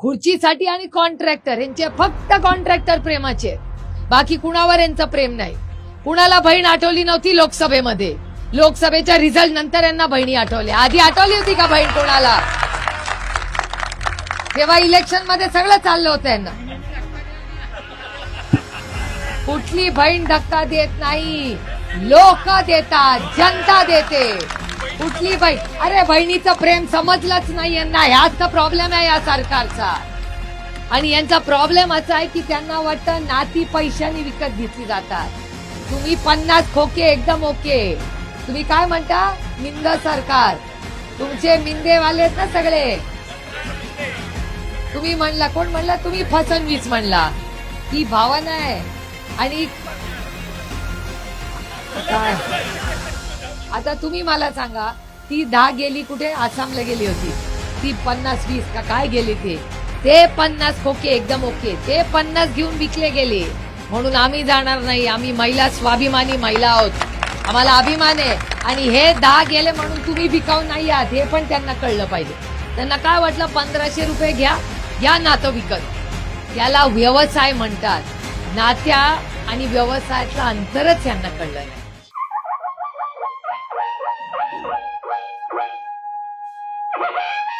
खुर्चीसाठी आणि कॉन्ट्रॅक्टर यांचे फक्त कॉन्ट्रॅक्टर प्रेमाचे बाकी कुणावर यांचं प्रेम नाही. कुणाला बहीण आठवली नव्हती लोकसभेमध्ये. लोकसभेच्या रिझल्ट नंतर यांना बहिणी आठवल्या आधी आठवली होती का बहीण कोणाला? तेव्हा इलेक्शनमध्ये सगळं चाललं होतं यांना. कुठली बहीण धक्का देत नाही. लोक देतात जनता देते. कुठली बहीण अरे बहिणीचं प्रेम समजलंच नाही यांना ह्याच तर प्रॉब्लेम आहे या सरकारचा. आणि यांचा प्रॉब्लेम असा आहे की त्यांना वाटतं नाती पैशाने विकत घेतली जातात. तुम्ही पन्नास खोके एकदम ओके. तुम्ही काय म्हणता? मिंद सरकार. तुमचे मिंदेवाले आहेत ना सगळे. तुम्ही म्हणला कोण म्हणला? तुम्ही फसवणवीस म्हणला. ही भावना आहे. आणि काय? आता तुम्ही मला सांगा ती दहा गेली कुठे? आसामला गेली होती. ती पन्नास वीस का काय गेली ते? ते पन्नास खोके एकदम ओके. ते पन्नास घेऊन विकले गेले. म्हणून आम्ही जाणार नाही. आम्ही महिला स्वाभिमानी महिला आहोत. आम्हाला अभिमान आहे. आणि हे दहा गेले म्हणून तुम्ही विकाऊ नाही आहात. हे पण त्यांना कळलं पाहिजे. त्यांना काय वाटलं? पंधराशे रुपये घ्या. घ्या नातं विकत. याला व्यवसाय म्हणतात. नात्या आणि व्यवसायातलं अंतरच यांना कळलं नाही. Woo!